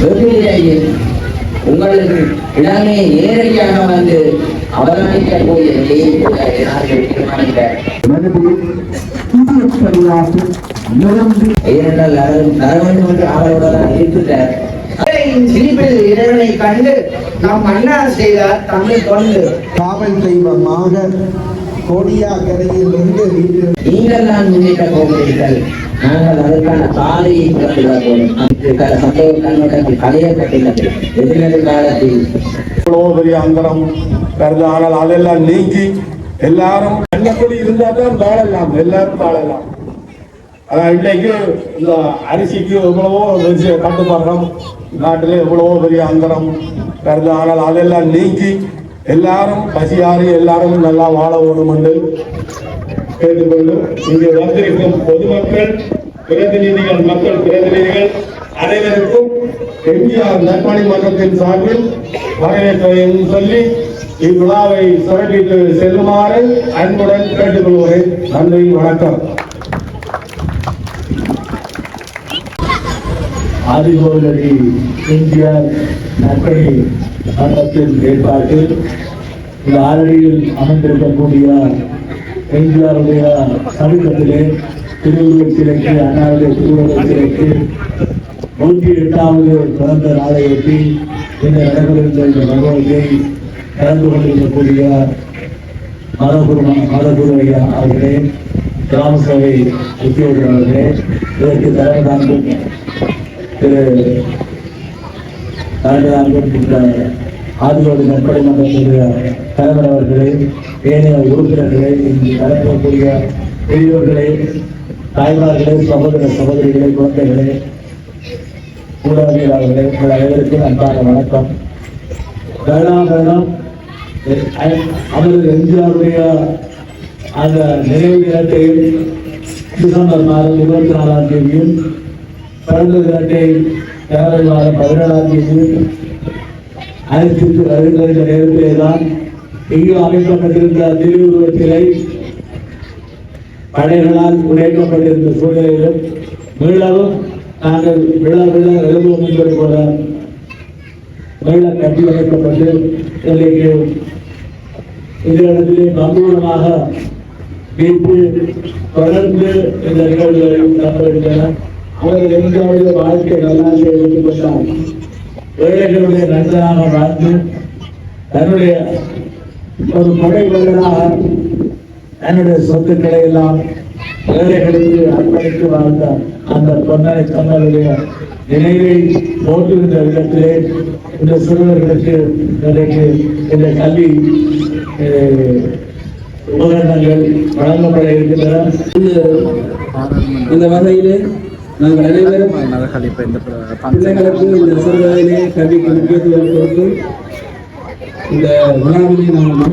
வெற்றிலையில் உங்களுக்கு இடமே நேரடியாக வந்து இருக்கிறார் சிரிப்பில் இறைவனை கண்டு நாம் அண்ணா செய்தார் தமிழ் கொண்டு காவல் தெய்வமாக கோடியாக்கரையில் இருந்து வீட்டில் நீங்கள் தான் முன்னேற்ற போகிறீர்கள். நாங்கள் அதற்கான பாதையை கட்டுகிறோம் சந்தேக கண்ணோட்டத்தில் கலையை கட்டினது எதிர்காலத்தில் எவ்வளோ பெரிய அந்தரம் வருது ஆனால் அதெல்லாம் நீக்கி எல்லாரும் கண்ணப்படி இருந்தா தான் வாழலாம் எல்லாரும் வாழலாம். அதான் இன்னைக்கு இந்த அரிசிக்கு எவ்வளவோ கட்டுப்படுறோம் நாட்டில் எவ்வளவோ பெரிய அந்தரம் வருது ஆனால் அதெல்லாம் நீக்கி எல்லாரும் பசியாறு எல்லாரும் நல்லா வாழ வேணும் என்று கேட்டுக்கொள்ளும் இங்கு வந்திருக்கும் பொதுமக்கள் பிரதிநிதிகள் மக்கள் பிரதிநிதிகள் அனைவருக்கும் எம்ஜிஆர் நற்பணி மன்றத்தின் சார்பில் வரவேற்பையும் சொல்லி இவ்விழாவை சிறப்பித்து செல்லுமாறு அன்புடன் கேட்டுக்கொள்கிறேன். நன்றி வணக்கம். ஆதிகோதரி எம்ஜிஆர் நற்பணி மன்றத்தின் ஏற்பாட்டில் இந்த ஆரடியில் அமைந்திருக்கக்கூடிய எம்ஜிஆருடைய சமீபத்திலே திருவள்ளுவர் சிலைக்கு அண்ணாவுடைய திருவள்ளுவர் சிலைக்கு நூற்றி எட்டாவது பிறந்த நாளையொட்டி இன்று நடைபெறுகின்ற இந்த பகவத்தை கலந்து கொண்டிருக்கக்கூடிய மதகுரு மதகுரு ஐயா அவர்களே கிராம சபை உத்தியோகர் அவர்களே இதற்கு தலைமை தாங்கும் திரு தலைமை தாங்கும் ஆதியோடு நற்படை மன்றத்துடைய தலைவர் அவர்களே ஏனைய உறுப்பினர்களே இங்கு கலக்கக்கூடிய பெரியோர்களே தாய்மார்களே சகோதர சகோதரிகளே குழந்தைகளே ஊடகவியலாளர்களே உங்கள் அனைவருக்கும் அன்பான வணக்கம். கருணாகரணம் அவரது எம்ஜிஆருடைய அந்த நினைவு தினத்தை டிசம்பர் மாதம் இருபத்தி நாலாம் தேதியும் பிறந்த தினத்தை ஜனவரி மாதம் பதினேழாம் தேதியும் அழைத்து வருகின்ற நேரத்திலே தான் இங்கு அமைக்கப்பட்டிருந்த திருவுருவத்திலை படைகளால் உடைக்கப்பட்டிருந்த சூழலிலும் மீளவும் நாங்கள் விழா விழ எழுதுவோம் என்பது போல மீள கட்டி அமைக்கப்பட்டு இன்றைக்கு இதனிடத்திலே பங்குவனமாக வைத்து தொடர்ந்து இந்த நிகழ்வுகள் நடைபெறுகின்றன அவர்கள் எங்களுடைய வாழ்க்கை நல்லாட்சி எடுத்துக்கொண்டார் ஏழைகளுடைய நண்பனாக வாழ்ந்து தன்னுடைய ஒரு கொடை வல்லனாக தன்னுடைய சொத்துக்களை எல்லாம் ஏழைகளுக்கு அர்ப்பணித்து வாழ்ந்த அந்த பொன்னரை கண்ணனுடைய நினைவை போற்றுகின்ற விதத்திலே இந்த சிறுவர்களுக்கு இன்றைக்கு இந்த கல்வி உபகரணங்கள் வழங்கப்பட இருக்கின்றன. இந்த வகையிலே நாங்கள் அனைவரும் பிள்ளைகளுக்கு இந்த சிறுவயதிலே கல்விக்கு முக்கியத்துவம் கொடுத்து இந்த விழாவிலே நாங்கள்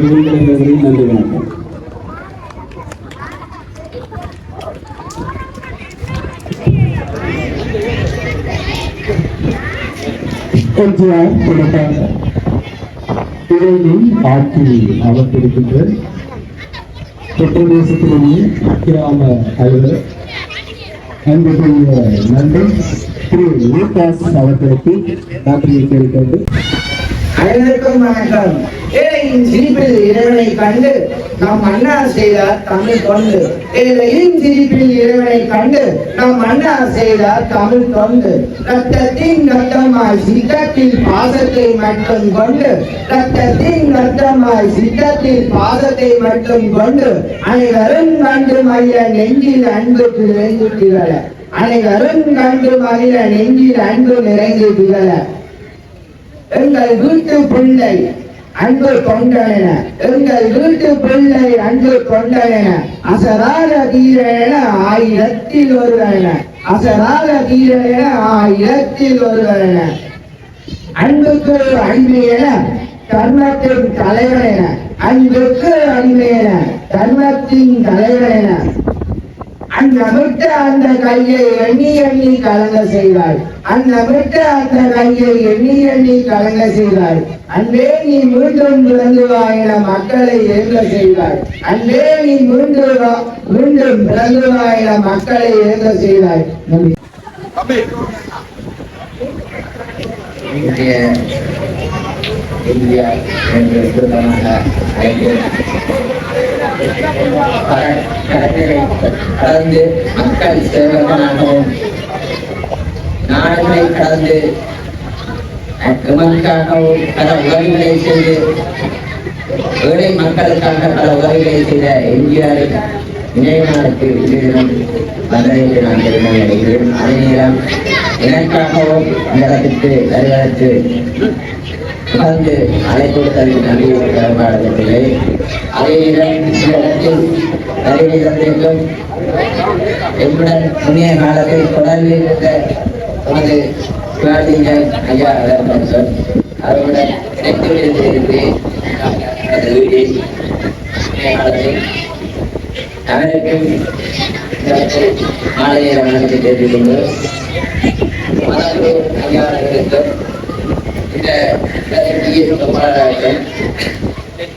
வேண்டும் நன்றி வணக்கம். எம்ஜிஆர் கொடுத்தாங்க ஆட்சி கிராம அலுவலர் அன்புக்குரிய நண்பர் திரு லூகாஸ் அவர்களுக்கு நன்றியை தெரிவிக்கிறது அனைவருக்கும் வணக்கம். ஏழையின் சிரிப்பில் இறைவனை கண்டு நாம் அண்ணா செய்தார் தமிழ் தொண்டு. ஏழையின் சிரிப்பில் இறைவனை கண்டு நாம் அண்ணா செய்தார் தமிழ் தொண்டு. ரத்தத்தின் ரத்தமாய் சித்தத்தில் பாசத்தை மட்டும் கொண்டு ரத்தத்தின் ரத்தமாய் சித்தத்தில் பாசத்தை மட்டும் கொண்டு அனைவரும் கண்டு மைய நெஞ்சில் அன்பு நிறைந்து அனைவரும் கண்டு மகிழ நெஞ்சில் அன்பு நிறைந்து திகழ. எங்கள் வீட்டு பிள்ளை அன்பு கொண்டன எங்கள் வீட்டு பிள்ளை அன்பு கொண்டன அசராத தீரன ஆயிரத்தில் ஒருவன. அசராத தீரன ஆயிரத்தில் ஒருவன. அன்புக்கு அடிமையென தர்மத்தின் தலைவனென. அன்புக்கு அன்பு என கர்மத்தின் தலைவன் அந்த கையை எண்ணி எண்ணி கலங்க செய்தாய். அன்னமிட்ட அந்த கையை எண்ணி எண்ணி கலங்க செய்தாய். அன்பே நீ மீண்டும் பிறந்து வா என மக்களை ஏங்க செய்தாய். அன்பே நீ மீண்டும் மீண்டும் பிறந்து வா என மக்களை ஏங்க செய்தாய். நன்றி இந்தியா என்று சுருக்கமாக கடற்கரை கடந்து மக்கள் சேவகனாகவும் நாடுகளை கடந்து மக்களுக்காகவும் பல உதவிகளை செய்து ஏழை மக்களுக்காக பல உதவிகளை செய்த எம்ஜிஆரின் நினைவு நாளுக்கு இன்று தினம் நான் பெருமை அடைகிறேன். அதே நேரம் எனக்காகவும் இந்த இடத்திற்கு வருவதற்கு வந்து அழைப்பு கொடுத்ததற்கு நன்றி கடமையாளர்களே அதே நேரம் இந்த இடத்தில் வருகை தந்திருக்கும் காலத்தில் தொடர்பில் இருந்த உனது சிவாஜிங்கன் ஐயா அவர்கள் அவருடன் இணைப்பில் இருந்து அந்த வீட்டில் காலத்தில் அவருக்கும் மாலையை வணக்கத்தை தெரிந்து கொண்டு ஐயா அவர்களுக்கும் இந்த போராட்டம்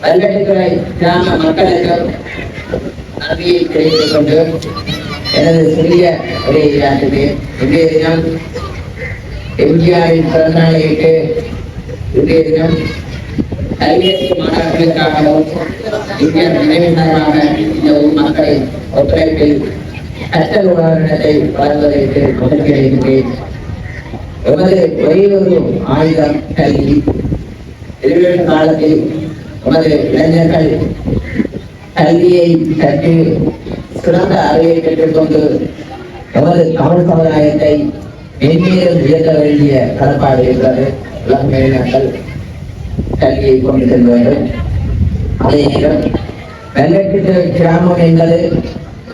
பல்கலைக்கழக கிராம மக்களுக்கும் நன்றியை தெரிவித்துக் கொண்டு எனது சிறிய உரையாற்றுக்கு இன்றைய தினம் எம்ஜிஆரின் பிறந்தநாளையிட்டு இன்றைய தினம் கல்வியற்ற மாணவர்களுக்காகவும் நினைவினராக இந்த மக்களை ஒத்துழைப்பில் கற்றல் உணர்வினத்தை வழங்குவதற்கு உமது ஒரே ஒரு ஆயுதம் கல்வி எதிர்வரும் காலத்தில் உமது இளைஞர்கள் கல்வியை கற்று சிறந்த அறிவை பெற்றுக்கொண்டு உமது தமிழ் சமுதாயத்தை மென்மேலும் உயர்த்த வேண்டிய கடப்பாடு இருக்கிறது உலக இளமையினர்கள் கல்வியை கொண்டு செல்ல வேண்டும் அதே நேரம் வெள்ளக்கிட்டு கிராமம் என்பது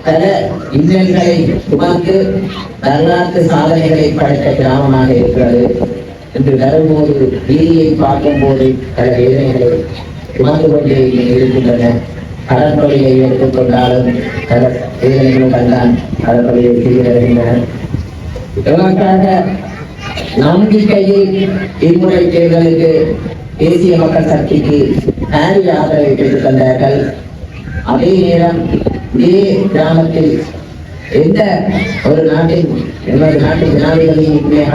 பல இன்னல்களை சுமந்து வரலாற்று சாதனைகளை படைத்த கிராமமாக இருக்கிறது என்று வரும்போது வீதியை பார்க்கும்போது பல வேதனைகளை சுமந்து கொண்டே இருக்கின்றன. கடற்கொலையை எடுத்துக்கொண்டாலும் பல வேதனைகளும் தான் கடற்பொழியை செய்து வருகின்றன. இதற்காக நம்பிக்கையை இம்முறை தேர்தலுக்கு தேசிய மக்கள் சக்திக்கு ஆதரவை பெற்றுத் தந்தார்கள் அதே நேரம் இதே கிராமத்தில் எந்த ஒரு நாட்டின் எமது நாட்டின் ஜனாதிபதியின் இன்றைய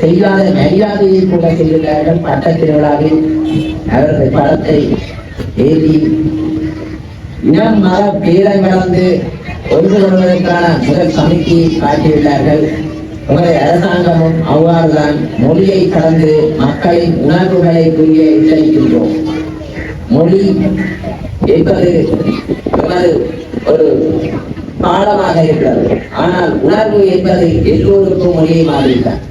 செய்யாத மரியாதையை கூட செய்துள்ளார்கள். பட்ட திருவிழாவில் அவர்கள் படத்தை ஏறி இனம் மத பேரம் கலந்து ஒன்று கொள்வதற்கான முதல் சமிக்கையை காட்டியுள்ளார்கள். உங்களை அரசாங்கமும் அவ்வாறுதான் மொழியை கலந்து மக்களின் உணர்வுகளை புரிய எச்சரிக்கின்றோம். மொழி என்பது எமது ஒரு பாடமாக இருக்கிறது. ஆனால் உணர்வு என்பது எல்லோருக்கும் மொழியை மாறிவிட்டார்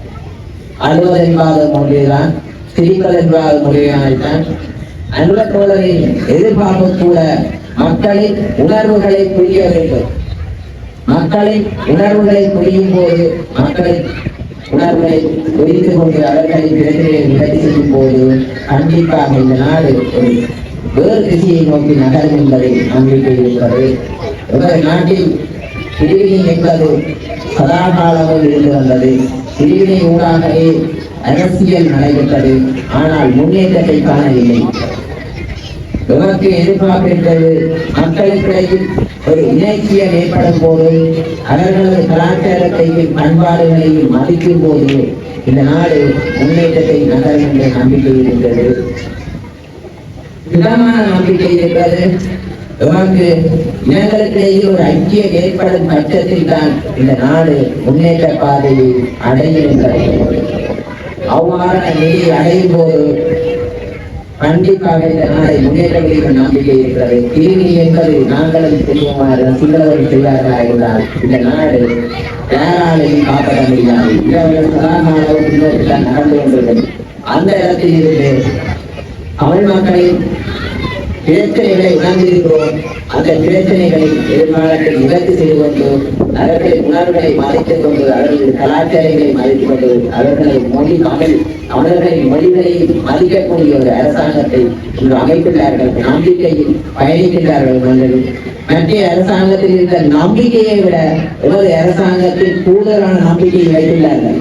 அழுவது என்பாத மொழிதான் சிரிப்பது என்பாத மொழியால்தான் அன்பத்தோழரின் எதிர்பார்ப்பு கூட மக்களின் உணர்வுகளை புரிய வேண்டும். மக்களின் உணர்வுகளை புரியும் போது மக்களின் உணர்வுகளை புரிந்து கொண்டு அவர்களின் பிரச்சனையை நிவர்த்தி செய்யும் போது கண்டிப்பாக இந்த நாடு வேறு திசையை நோக்கி நகரும் என்பதை நம்பிக்கை இருப்பது எமது நாட்டில் பிரிவினை என்பது சதாகாலமும் இருந்து வந்தது. பிரிவினை ஊடாகவே அரசியல் நடைபெற்றது. ஆனால் முன்னேற்றத்தை காணவில்லை. எமக்கு எதிர்பார்க்கின்றது மக்களுக்கிடையில் ஒரு இலக்கியம் ஏற்படும் போது அவர்களது கலாச்சாரத்தையும் பண்பாடுகளையும் மதிக்கும் போது இந்த நாடு முன்னேற்றத்தை நகரும் என்ற நம்பிக்கை இருந்தது திடமான நம்பிக்கை இருக்கிறது எமக்கு இனங்களுக்கிடையே ஒரு ஐக்கியம் ஏற்படும் பட்சத்தில் தான் இந்த நாடு முன்னேற்ற பாதையை அடையும் என்பதை அவ்வாறான நிலையை அடையும் போது கண்டிப்பாக இந்த நாளை முன்னேற்றங்களின் நம்பிக்கை இருக்கிறது. கிருமி என்பது நாங்களும் செய்வோமாறு சிங்களவர்கள் செய்வார்களா இருந்தால் இந்த நாடு யாராலையும் காப்பாற்ற முடியாது. இரவு சதாகாலம் நடந்து கொண்டிருக்கிறது அந்த இடத்தில் இருந்து தமிழ் மக்களின் பிரச்சனைகளை உணர்ந்திருக்கிறோம். அந்த பிரச்சனைகளை எதிர்காலத்தில் நிகழ்த்தி செய்து கொண்டு அவர்களின் உணர்வுகளை மறைத்துக் கொண்டு அவர்களின் கலாச்சாரங்களை மறைத்துக் கொண்டு அவர்களது மொழி தமிழ் அவர்களின் மொழிகளை மதிக்கக்கூடிய ஒரு அரசாங்கத்தை இன்று அமைத்துள்ளார்கள். நம்பிக்கையில் பயணிக்கின்றார்கள் மன்னர்கள் மத்திய அரசாங்கத்தில் இருந்த நம்பிக்கையை விட எமது அரசாங்கத்தில் கூடுதலான நம்பிக்கையை வைத்துள்ளார்கள்.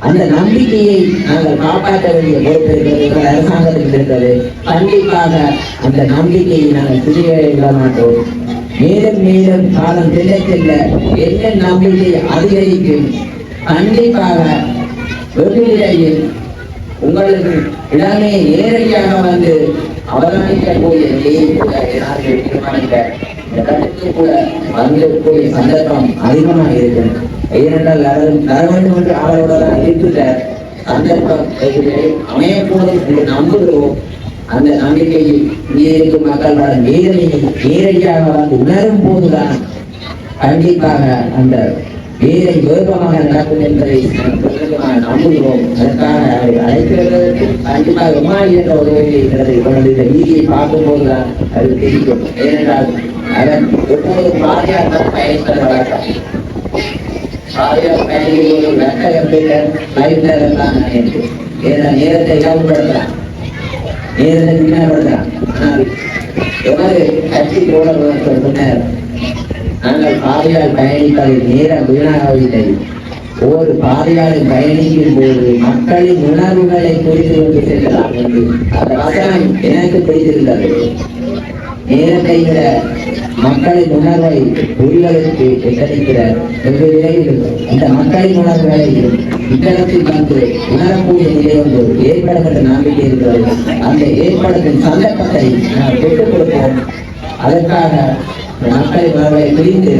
அந்த நம்பிக்கையை நாங்கள் காப்பாற்ற வேண்டிய பொறுப்பு இருக்கிறது. இருந்தது கண்டிப்பாக அந்த நம்பிக்கையை நாங்கள் புரிய விட மாட்டோம் மேலும் மேலும் காலம் செல்ல செல்ல என்ன நம்பிக்கை அதிகரிக்கும்? கண்டிப்பாக வெகுநிலையில் உங்களுக்கு இடமே நேரடியாக வந்து அவதானிக்கக்கூடிய நிலையை கூட எல்லாரும் தீர்மானிக்க? இந்த கருத்து கூட வந்து கூடிய சந்தர்ப்பம் அதிகமாக இருக்கிறது. ஏனென்றால் அவர் வர வேண்டும் என்று அவரோட தான் இருக்கிற சந்தர்ப்பம் அமையப்போது என்று நம்புகிறோம். அந்த நம்பிக்கையில் இருக்கும் மக்கள் வர வேதனையை நேரடியாக வந்து உணரும் போதுதான் கண்டிப்பாக அந்த வேலை வேகமாக நடக்கும் என்பதை நம்புகிறோம். அதற்காக அவரை அழைக்கிறதற்கு கண்டிப்பாக உமாரி என்ற ஒரு வேலை இருக்கிறது. இந்த நீதியை பார்க்கும் போதுதான் அது தெரியும். ஏனென்றால் அதன் எப்போதும் பாரியார் தான் பயணிப்பது வழக்கம் பாரியார் பயணிகள் ஒரு வெட்ட நேரத்தை இழவுபடுத்தலாம் கட்சி தோழர்கள் சொன்னார் நாங்கள் பாதையால் பயணிப்பதில் நேரம் வீணாகவில்லை ஒரு பயணிக்கும் போது மக்களின் உணர்வுகளை புரிந்து கொண்டு செல்லலாம் என்று அந்த வசனம் எனக்கு பிடித்திருந்தது நேரத்தை விட மக்களின் உணர்வை புரிவதற்கு எத்தனைக்கிற வெகு விரைவில் இந்த மக்களின் உணர்வுகளை இக்கணத்தில் வந்து உணரக்கூடிய நிலை ஒன்று ஏற்படும் நம்பிக்கை இருக்கிறது அந்த ஏற்படுத்தும் சந்தர்ப்பத்தை நாம் பெற்றுக் கொடுப்போம். அதற்காக மக்களின் உணர்வை புரிந்து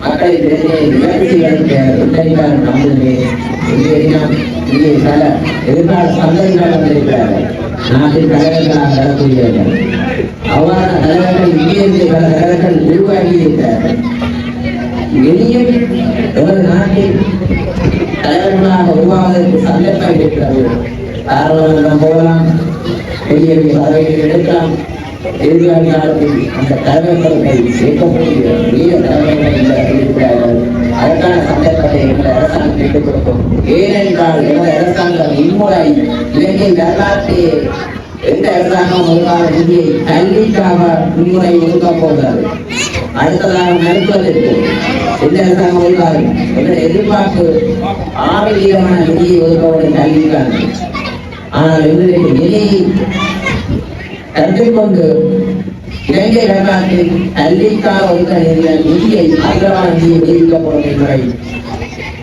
மக்களின் பிரச்சனையை நிவர்த்தி அளிக்க உத்தரிக்கான நம்புகிறேன் இங்கே சில எதிர்கால சந்ததிகள் வந்திருக்கிறார்கள் நாட்டின் தலைவர்களாக வரக்கூடியவர்கள் அவ்வாறு தலைவர்கள் இங்கே இருந்து பல தலைவர்கள் உருவாகி இருக்கிறார்கள். இனியும் எமது நாட்டில் தலைவர்களாக உருவாவதற்கு சந்தர்ப்பம் இருக்கிறது. காரணம் போகலாம் பெரிய பெரிய பதவிகள் எடுக்கலாம். எதிர்கால காலத்தில் அந்த தலைவர்களை சேர்க்கக்கூடிய பெரிய தலைவர்கள் இருக்கிறார்கள். அதற்கான சந்தர்ப்பத்தை எமது அரசாங்கம் பெற்றுக் கொடுக்கும். ஏனென்றால் எங்கள் அரசாங்கம் இம்முறை இலங்கை வரலாற்றையே எந்த அரசாங்கம் ஒழுங்காக நிதியை கல்விக்காக முன்முறை ஒழுங்க போகிறது அடுத்ததாக மருத்துவத்திற்கு எந்த அரசாங்கம் ஒழுங்காது? என்ற எதிர்பார்ப்பு ஆறு வீதமான நிதியை ஒதுக்கக்கூடிய கல்விக்காக ஆனால் எங்களுக்கு நிதியை கற்றுக்கொண்டு இலங்கை வரலாற்றில் கல்விக்காக ஒதுக்க நிதியை அதிகமான நிதியை விடுவிக்கப்படும் என்பதை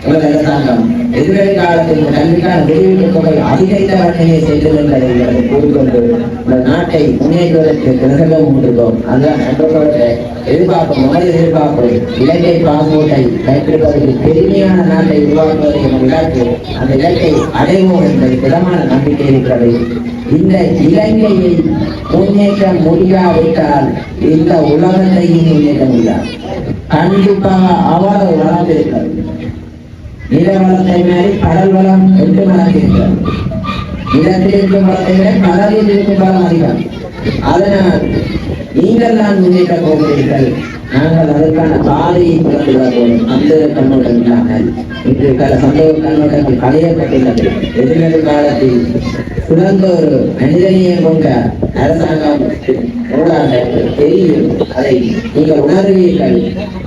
எமது அரசாங்கம் எதிர்வரை காலத்தில் இந்த கல்விக்கான விடுவிப்பு தொகை அதிகரித்த வகையை செய்தது எங்களுக்கு கூறிக்கொண்டு இந்த நாட்டை முன்னேற்றுவதற்கு கிரகம் கொண்டிருக்கோம் அதுதான் நண்பர்களோட எதிர்பார்ப்பு நமது எதிர்பார்ப்பு. இலங்கை பாஸ்போர்ட்டை கைப்பற்றுவதற்கு பெருமையான நாட்டை உருவாக்குவதை எமது இலக்கு. அந்த இலக்கை அடைவோம் என்பது திடமான நம்பிக்கை இருக்கிறது. இந்த இலங்கையை முன்னேற்ற முடியாவிட்டால் இந்த உலகத்தையும் முன்னேற்ற முடியாது. கண்டிப்பாக அவ்வளவு வளர்ந்திருக்கிறது நில மாறி கடல் வளம் எட்டு மடங்கு இருக்கிறது நிலத்தில் இருக்கும் வளத்தை விட கடலில் இருக்கும் வளம் அதிகம் அதனால் நீங்கள் தான் முன்னேற்ற போகிறீர்கள். நாங்கள் அதற்கான பாதையை திறந்து வருவோம். அந்த கண்ணோட்டம் இல்லாமல் இன்று பல சந்தோக கண்ணோட்டங்கள் களையப்பட்டுள்ளது. எதிர்வரும் காலத்தில் சிறந்த ஒரு மனிதனையும் கொண்ட அரசாங்கம் ஊடாக தெரியும். அதை நீங்கள் உணர்வீர்கள்.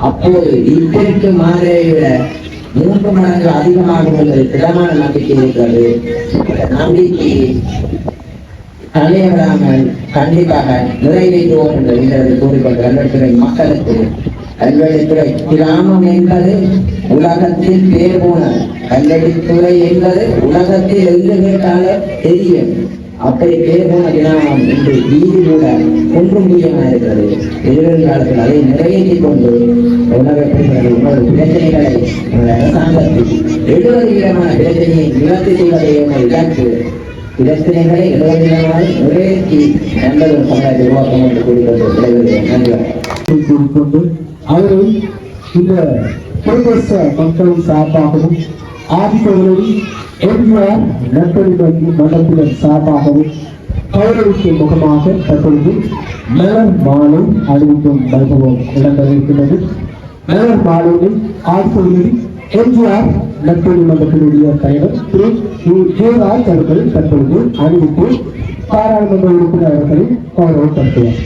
அப்போது இப்போதைக்கு மாதிரியை விட மூன்று மடங்கு அதிகமாக என்பது திடமான நம்பிக்கை இருக்கிறது. அந்த நம்பிக்கையை தலையிடாமல் கண்டிப்பாக நிறைவேற்றுவோம் என்று இன்றது கூறிக்கொண்டு கல்வெட்டுறை மக்களுக்கு கல்வெட்டுத்துறை கிராமம் என்பது உலகத்தில் பேர் போன கல்வெட்டுத்துறை என்பது உலகத்தில் எங்கு கேட்டாலே தெரியும். அப்படி பேர் போன கிராமம் இன்று வீதி கூட ஒன்று முடியமாக இருக்கிறது. எதிர்வரும் காலத்தில் அதை நிறைவேற்றிக் கொண்டு உணவப்படுகிறது உங்களது பிரச்சனைகளை உங்கள் அரசாங்கத்தில் எழுபது பிரச்சனையை நிவர்த்தி செய்வதை இழந்து பிரச்சனைகளை எழுபதுவிதமாக நிறைவேற்றி நல்ல ஒரு சமுதாயத்தை உருவாக்கும் என்று கூறுகிறது விடைபெறுகிறேன். நன்றி. கூறிக்கொண்டு அவர்கள் இந்த பிரதேச மக்களின் சார்பாகவும் ஆதிக்கவர்களும் எம்ஜிஆர் நற்பணி வங்கி மன்றத்தினர் சார்பாகவும் கௌரவிக்கு முகமாக தற்பொழுது மலர் மாலை அறிவிக்கும் வைபவம் இடம்பெற்றிருக்கிறது மலர் மாலையில் ஆதித்தவர்களின் எம்ஜிஆர் நற்பணி மன்றத்தினுடைய தலைவர் திரு யு. ஜெயராஜ் அவர்கள் தற்பொழுது அறிவித்து பாராளுமன்ற உறுப்பினர் அவர்களை கௌரவப்படுத்துவார்